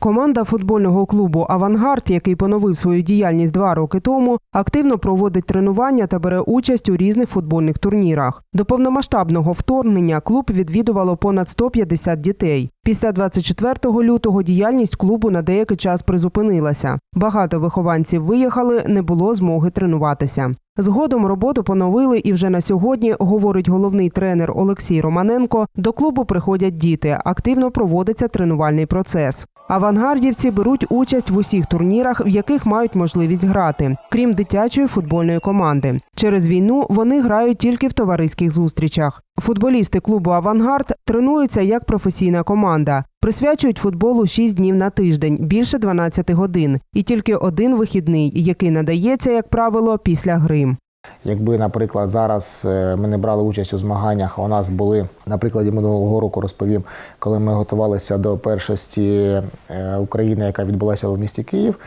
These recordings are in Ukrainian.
Команда футбольного клубу Авангард, який поновив свою діяльність два роки тому, активно проводить тренування та бере участь у різних футбольних турнірах. До повномасштабного вторгнення клуб відвідувало понад 150 дітей. Після 24 лютого діяльність клубу на деякий час призупинилася. Багато вихованців виїхали, не було змоги тренуватися. Згодом роботу поновили, і вже на сьогодні, говорить головний тренер Олексій Романенко, до клубу приходять діти. Активно проводиться тренувальний процес. Авангардівці беруть участь в усіх турнірах, в яких мають можливість грати, крім дитячої футбольної команди. Через війну вони грають тільки в товариських зустрічах. Футболісти клубу Авангард тренуються як професійна команда, присвячують футболу 6 днів на тиждень, більше 12 годин, і тільки один вихідний, який надається, як правило, після гри. Якби, наприклад, зараз е, ми не брали участь у змаганнях, у нас були, на прикладі минулого року розповім, коли ми готувалися до першості е, України, яка відбулася в місті Київ,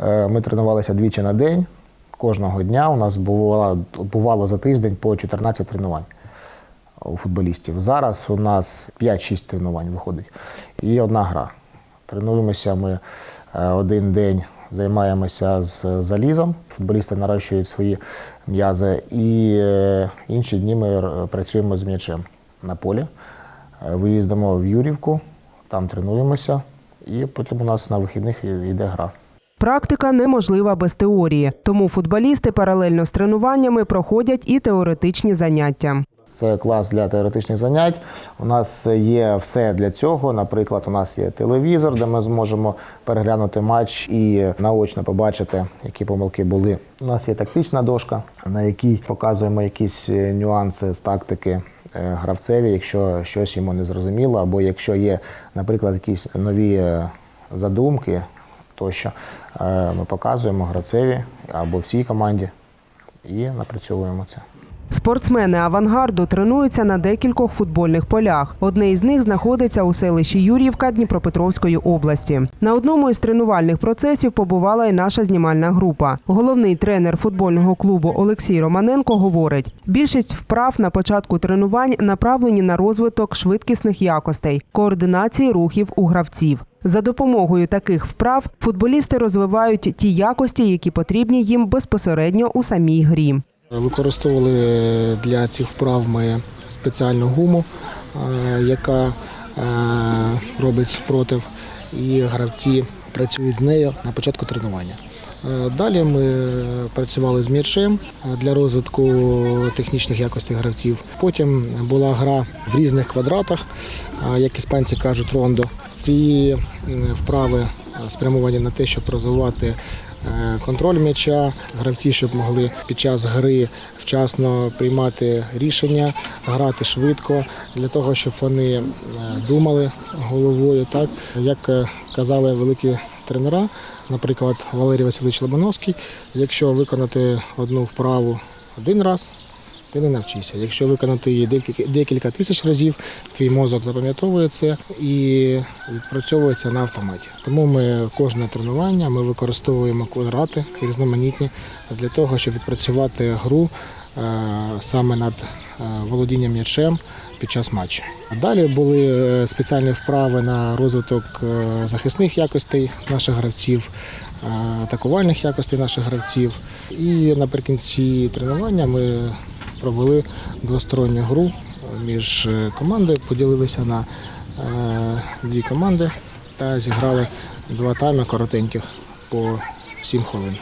е, ми тренувалися двічі на день. Кожного дня у нас бувало, бувало за тиждень по 14 тренувань у футболістів. Зараз у нас 5-6 тренувань виходить і одна гра. Тренуємося ми один день, займаємося з залізом. Футболісти нарощують свої м'язи, і е, інші дні ми працюємо з м'ячем на полі. Е, Виїздимо в Юрівку, там тренуємося, і потім у нас на вихідних йде гра. Практика неможлива без теорії, тому футболісти паралельно з тренуваннями проходять і теоретичні заняття. Це клас для теоретичних занять. У нас є все для цього. Наприклад, у нас є телевізор, де ми зможемо переглянути матч і наочно побачити, які помилки були. У нас є тактична дошка, на якій показуємо якісь е, нюанси з тактики е, гравцеві, якщо щось йому не зрозуміло, або якщо є, наприклад, якісь нові е, задумки, тощо ми показуємо гравцеві або всій команді і напрацьовуємо це. Спортсмени авангарду тренуються на декількох футбольних полях. Одне із них знаходиться у селищі Юрівка Дніпропетровської області. На одному із тренувальних процесів побувала і наша знімальна група. Головний тренер футбольного клубу Олексій Романенко говорить: більшість вправ на початку тренувань направлені на розвиток швидкісних якостей, координації рухів у гравців. За допомогою таких вправ футболісти розвивають ті якості, які потрібні їм безпосередньо у самій грі. Використовували для цих вправ ми спеціальну гуму, е, яка е, робить спротив, і гравці працюють з нею на початку тренування. Е, Далі ми працювали з м'ячем е, для розвитку технічних якостей гравців. Потім була гра в різних квадратах, е, як іспанці кажуть, рондо. Ці е, вправи спрямовані на те, щоб розвивати е, контроль м'яча, гравці, щоб могли під час гри вчасно приймати рішення, грати швидко, для того, щоб вони е, думали головою. Так як е, казали великі тренера, наприклад, Валерій Васильович Лобановський, якщо виконати одну вправу один раз. Ти не навчишся. Якщо виконати її декілька, тисяч разів, твій мозок запам'ятовує це і відпрацьовується на автоматі. Тому ми кожне тренування ми використовуємо квадрати різноманітні для того, щоб відпрацювати гру е, саме над е, володінням м'ячем під час матчу. Далі були е, спеціальні вправи на розвиток захисних якостей наших гравців, атакувальних якостей наших гравців. І наприкінці тренування ми провели двосторонню гру між е, командою, поділилися на е, дві команди та зіграли два тайми коротеньких по 7 хвилин.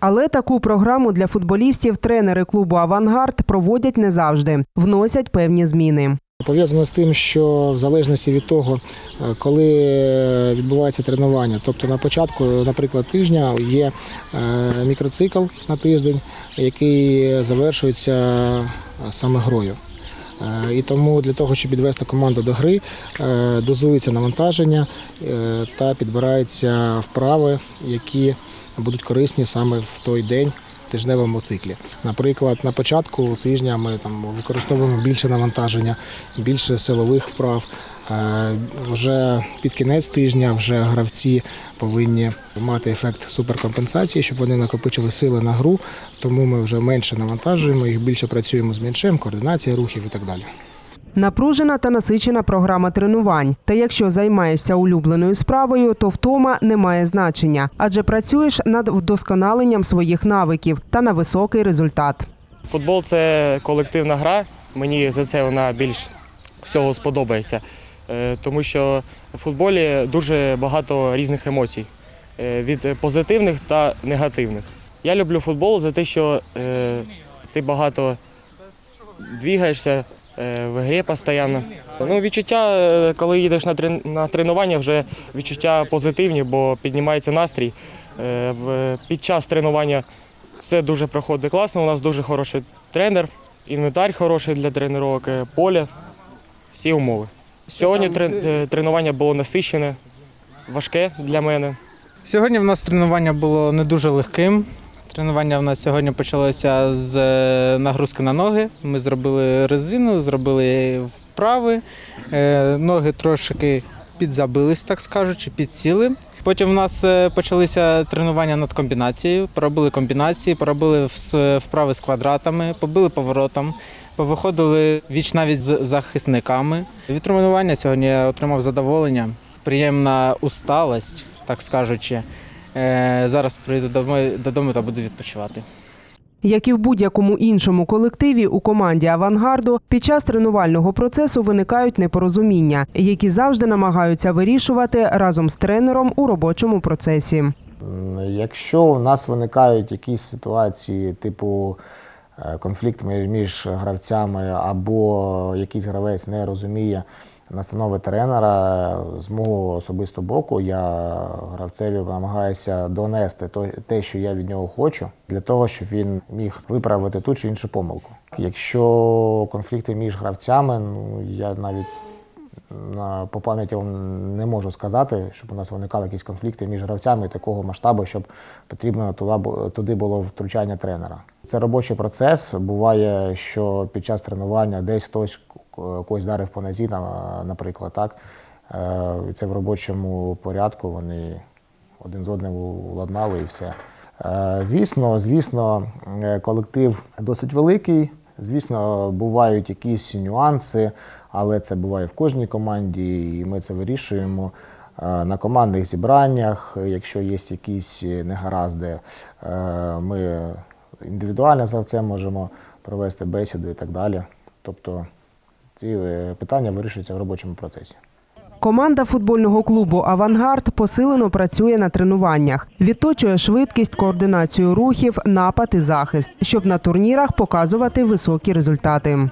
Але таку програму для футболістів тренери клубу Авангард проводять не завжди, вносять певні зміни. Пов'язано з тим, що в залежності від того, е, коли відбувається тренування, тобто на початку, наприклад, тижня є е, мікроцикл на тиждень, який завершується е, саме грою. І тому для того, щоб підвести команду до гри, дозується навантаження та підбираються вправи, які будуть корисні саме в той день тижневому циклі. Наприклад, на початку тижня ми там використовуємо більше навантаження, більше силових вправ. Е, Вже під кінець тижня вже гравці повинні мати ефект суперкомпенсації, щоб вони накопичили сили на гру. Тому ми вже менше навантажуємо їх, більше працюємо з м'ячем, координація рухів і так далі. Напружена та насичена програма тренувань. Та якщо займаєшся улюбленою справою, то втома не має значення, адже працюєш над вдосконаленням своїх навиків та на високий результат. Футбол це колективна гра. Мені за це вона більш всього сподобається. Е, Тому що в футболі дуже багато різних емоцій е, від позитивних та негативних. Я люблю футбол за те, що е, ти багато двігаєшся в грі постійно. Ну, відчуття, е, коли їдеш на, трен- на тренування, вже відчуття позитивні, бо піднімається настрій. Е, Під час тренування все дуже проходить класно. У нас дуже хороший тренер, інвентар хороший для тренувань, е, поле, всі умови. Сьогодні трен- е, тренування було насичене, важке для мене. Сьогодні в нас тренування було не дуже легким. Тренування в нас сьогодні почалося з е, нагрузки на ноги. Ми зробили резину, зробили вправи. Е, Ноги трошки підзабились, так скажучи, підсіли. Потім в нас е, почалися тренування над комбінацією. Поробили комбінації, поробили вправи з квадратами, побили поворотом, повиходили віч навіть з захисниками. Від тренування сьогодні я отримав задоволення, приємна усталость, так скажучи. Е, Зараз прийду домой- додому та буду відпочивати. Як і в будь-якому іншому колективі у команді авангарду під час тренувального процесу виникають непорозуміння, які завжди намагаються вирішувати разом з тренером у робочому процесі. Якщо у нас виникають якісь ситуації, типу е, конфлікт між гравцями, або якийсь гравець не розуміє настанови тренера, з мого особистого боку, я гравцеві намагаюся донести те, що я від нього хочу, для того, щоб він міг виправити ту чи іншу помилку. Якщо конфлікти між гравцями, ну я навіть по пам'яті не можу сказати, щоб у нас виникали якісь конфлікти між гравцями такого масштабу, щоб потрібно туди, було втручання тренера. Це робочий процес. Буває, що під час тренування десь хтось когось дарив по нозі, наприклад, так. Е, Це в робочому порядку. Вони один з одним уладнали і все. Е, Звісно, звісно, е, колектив досить великий. Звісно, бувають якісь нюанси, але це буває в кожній команді, і ми це вирішуємо е, на командних зібраннях. Якщо є якісь негаразди, е, ми індивідуально за це можемо провести бесіди і так далі. Тобто ці е, питання вирішуються в робочому процесі. Команда футбольного клубу Авангард посилено працює на тренуваннях, відточує швидкість, координацію рухів, напад і захист, щоб на турнірах показувати високі результати.